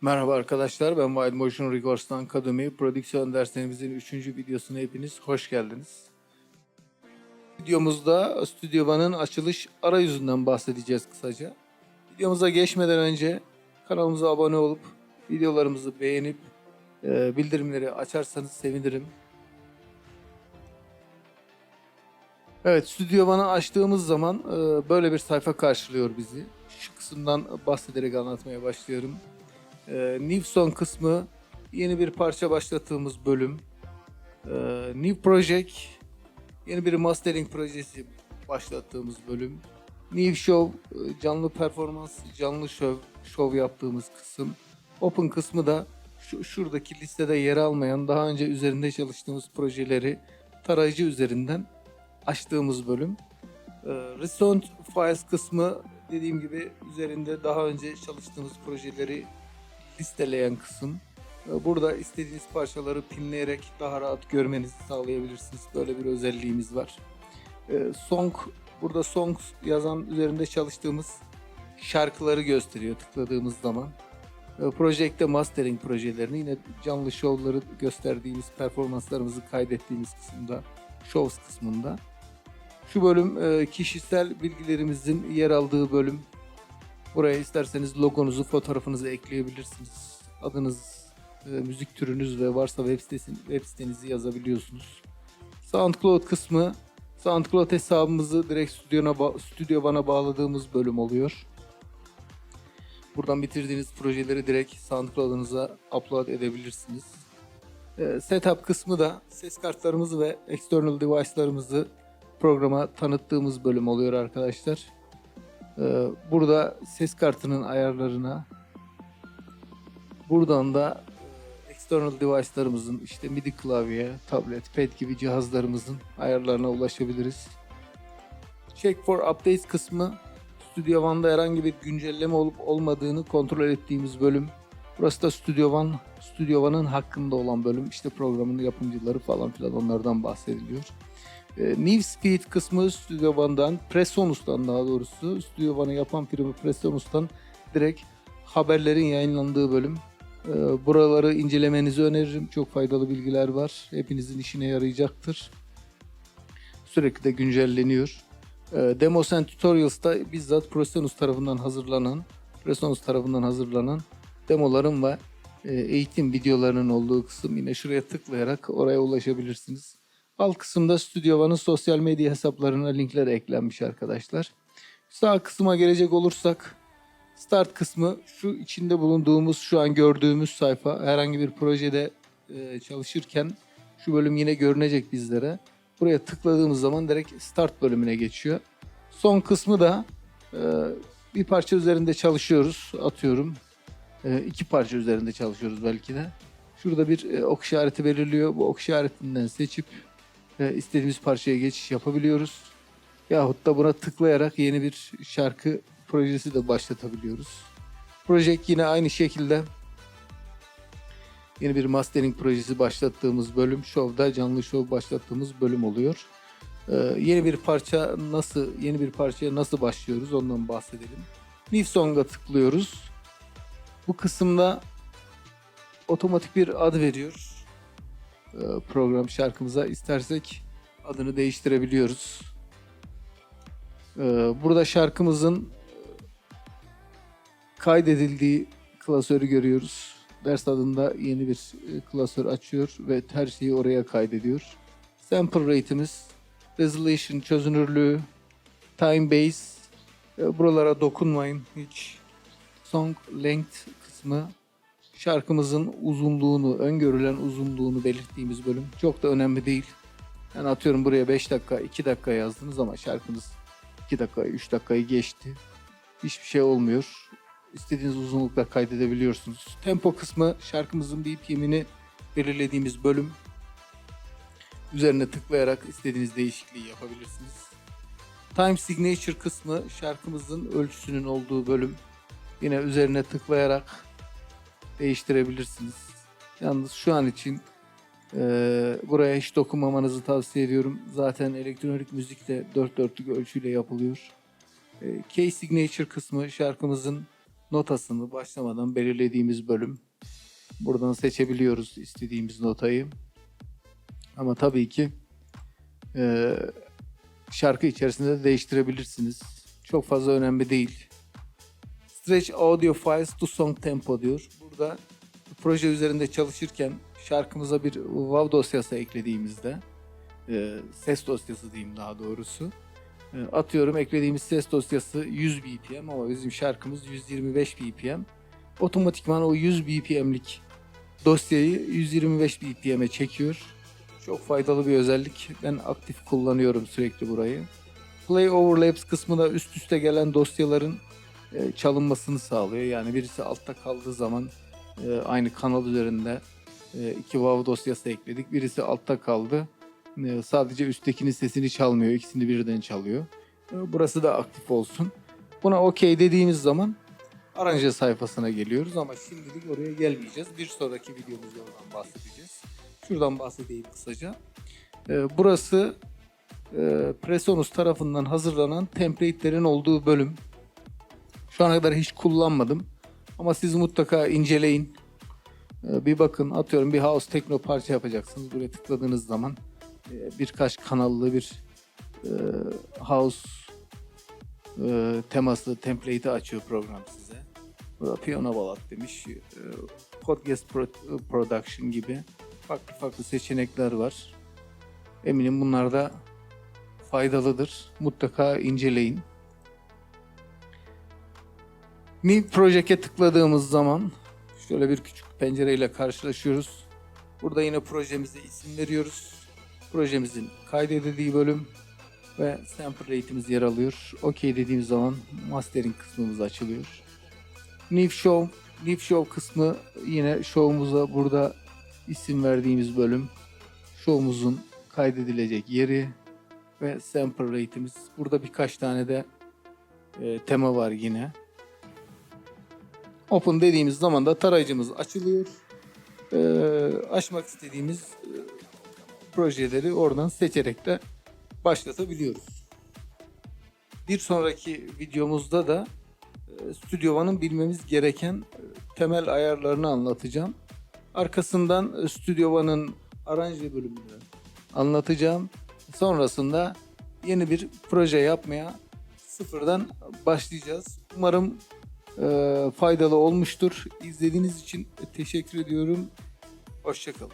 Merhaba arkadaşlar, ben Wild Motion Records'tan Kademi. Prodüksiyon derslerimizin 3. videosuna hepiniz hoş geldiniz. Videomuzda Studio One'ın açılış arayüzünden bahsedeceğiz kısaca. Videomuza geçmeden önce kanalımıza abone olup videolarımızı beğenip e, bildirimleri açarsanız sevinirim. Evet, Studio One'ı açtığımız zaman e, böyle bir sayfa karşılıyor bizi. Şu kısımdan bahsederek anlatmaya başlıyorum. Ee, New Song kısmı yeni bir parça başlattığımız bölüm. Ee, New Project yeni bir mastering projesi başlattığımız bölüm. New Show e, canlı performans, canlı show, show yaptığımız kısım. Open kısmı da şu şuradaki listede yer almayan daha önce üzerinde çalıştığımız projeleri tarayıcı üzerinden açtığımız bölüm. Ee, Recent Files kısmı dediğim gibi üzerinde daha önce çalıştığımız projeleri listeleyen kısım. Ee, Burada istediğiniz parçaları pinleyerek daha rahat görmenizi sağlayabilirsiniz. Böyle bir özelliğimiz var. Ee, Song, burada songs yazan üzerinde çalıştığımız şarkıları gösteriyor tıkladığımız zaman. Ee, Project'te mastering projelerini yine canlı şovları gösterdiğimiz performanslarımızı kaydettiğimiz kısımda, shows kısmında. Şu bölüm e, kişisel bilgilerimizin yer aldığı bölüm. Buraya isterseniz logonuzu, fotoğrafınızı ekleyebilirsiniz. Adınız, e, müzik türünüz ve varsa web, sitesi, web sitenizi yazabiliyorsunuz. SoundCloud kısmı, SoundCloud hesabımızı direkt stüdyona, ba- Studio One'a bağladığımız bölüm oluyor. Buradan bitirdiğiniz projeleri direkt SoundCloud'unuza upload edebilirsiniz. E, setup kısmı da ses kartlarımızı ve external device'larımızı programa tanıttığımız bölüm oluyor arkadaşlar. Ee, Burada ses kartının ayarlarına buradan da e, external device'larımızın işte MIDI klavye, tablet, pad gibi cihazlarımızın ayarlarına ulaşabiliriz. Check for updates kısmı Studio One'da herhangi bir güncelleme olup olmadığını kontrol ettiğimiz bölüm. Burası da Studio One, Studio One'ın hakkında olan bölüm. İşte programın yapımcıları falan filan onlardan bahsediliyor. E, New Speed kısmı Studio One'dan, Presonus'tan daha doğrusu, Studio One'ı yapan firma Presonus'tan direkt haberlerin yayınlandığı bölüm. E, buraları incelemenizi öneririm. Çok faydalı bilgiler var. Hepinizin işine yarayacaktır. Sürekli de güncelleniyor. E, Demos and Tutorials'ta bizzat Presonus tarafından hazırlanan, Presonus tarafından hazırlanan demoların ve eğitim videolarının olduğu kısım yine şuraya tıklayarak oraya ulaşabilirsiniz. Alt kısımda Studio One'ın sosyal medya hesaplarına linkler eklenmiş arkadaşlar. Sağ kısma gelecek olursak Start kısmı şu içinde bulunduğumuz şu an gördüğümüz sayfa herhangi bir projede e, çalışırken şu bölüm yine görünecek bizlere. Buraya tıkladığımız zaman direkt Start bölümüne geçiyor. Son kısmı da e, bir parça üzerinde çalışıyoruz atıyorum. E, iki parça üzerinde çalışıyoruz belki de. Şurada bir e, ok işareti belirliyor. Bu ok işaretinden seçip e, istediğimiz parçaya geçiş yapabiliyoruz. Yahut da buna tıklayarak yeni bir şarkı projesi de başlatabiliyoruz. Project yine aynı şekilde yeni bir mastering projesi başlattığımız bölüm şovda canlı şov başlattığımız bölüm oluyor. Ee, yeni bir parça nasıl yeni bir parçaya nasıl başlıyoruz ondan bahsedelim. New Song'a tıklıyoruz. Bu kısımda otomatik bir ad veriyor program şarkımıza istersek adını değiştirebiliyoruz. E, Burada şarkımızın kaydedildiği klasörü görüyoruz. Ders adında yeni bir e, klasör açıyor ve her şeyi oraya kaydediyor. Sample rate'imiz, resolution çözünürlüğü, time base, e, buralara dokunmayın hiç. Song length kısmı şarkımızın uzunluğunu, öngörülen uzunluğunu belirttiğimiz bölüm çok da önemli değil. Yani atıyorum buraya 5 dakika, 2 dakika yazdınız ama şarkınız 2 dakika, 3 dakikayı geçti. Hiçbir şey olmuyor. İstediğiniz uzunlukla kaydedebiliyorsunuz. Tempo kısmı şarkımızın BPM'ini belirlediğimiz bölüm. Üzerine tıklayarak istediğiniz değişikliği yapabilirsiniz. Time Signature kısmı şarkımızın ölçüsünün olduğu bölüm. Yine üzerine tıklayarak değiştirebilirsiniz. Yalnız şu an için e, buraya hiç dokunmamanızı tavsiye ediyorum. Zaten elektronik müzik de dört dörtlük ölçüyle yapılıyor. E, Key Signature kısmı şarkımızın notasını başlamadan belirlediğimiz bölüm. Buradan seçebiliyoruz istediğimiz notayı. Ama tabii ki e, şarkı içerisinde de değiştirebilirsiniz. Çok fazla önemli değil. Stretch Audio Files to Song Tempo diyor. Burada proje üzerinde çalışırken şarkımıza bir WAV dosyası eklediğimizde e, ses dosyası diyeyim daha doğrusu. E, atıyorum eklediğimiz ses dosyası 100 BPM ama bizim şarkımız 125 BPM. Otomatikman o 100 BPM'lik dosyayı 125 BPM'e çekiyor. Çok faydalı bir özellik. Ben aktif kullanıyorum sürekli burayı. Play Overlaps kısmı da üst üste gelen dosyaların e, çalınmasını sağlıyor. Yani birisi altta kaldığı zaman e, aynı kanal üzerinde e, iki WAV dosyası ekledik. Birisi altta kaldı. E, sadece üsttekinin sesini çalmıyor. ikisini birden çalıyor. E, burası da aktif olsun. Buna OK dediğimiz zaman aranje sayfasına geliyoruz ama şimdilik oraya gelmeyeceğiz. Bir sonraki videomuzda oradan bahsedeceğiz. Şuradan bahsedeyim kısaca. E, burası e, Presonus tarafından hazırlanan template'lerin olduğu bölüm. Şu ana kadar hiç kullanmadım. Ama siz mutlaka inceleyin. Ee, Bir bakın atıyorum bir house tekno parça yapacaksınız. Buraya tıkladığınız zaman e, birkaç kanallı bir e, house e, teması template'i açıyor program size. Burada piyano balat demiş. Podcast pro- production gibi farklı farklı seçenekler var. Eminim bunlar da faydalıdır. Mutlaka inceleyin. New Project'e tıkladığımız zaman şöyle bir küçük pencereyle karşılaşıyoruz. Burada yine projemize isim veriyoruz. Projemizin kaydedildiği bölüm ve sample rate'imiz yer alıyor. OK dediğimiz zaman mastering kısmımız açılıyor. New Show, New Show kısmı yine show'umuza burada isim verdiğimiz bölüm. Show'umuzun kaydedilecek yeri ve sample rate'imiz. Burada birkaç tane de e, tema var yine. Open dediğimiz zaman da tarayıcımız açılıyor. Ee, açmak istediğimiz e, projeleri oradan seçerek de başlatabiliyoruz. Bir sonraki videomuzda da e, Studio One'ın bilmemiz gereken e, temel ayarlarını anlatacağım. Arkasından e, Studio One'ın aranje bölümünü anlatacağım. Sonrasında yeni bir proje yapmaya sıfırdan başlayacağız. Umarım e, faydalı olmuştur. İzlediğiniz için teşekkür ediyorum. Hoşçakalın.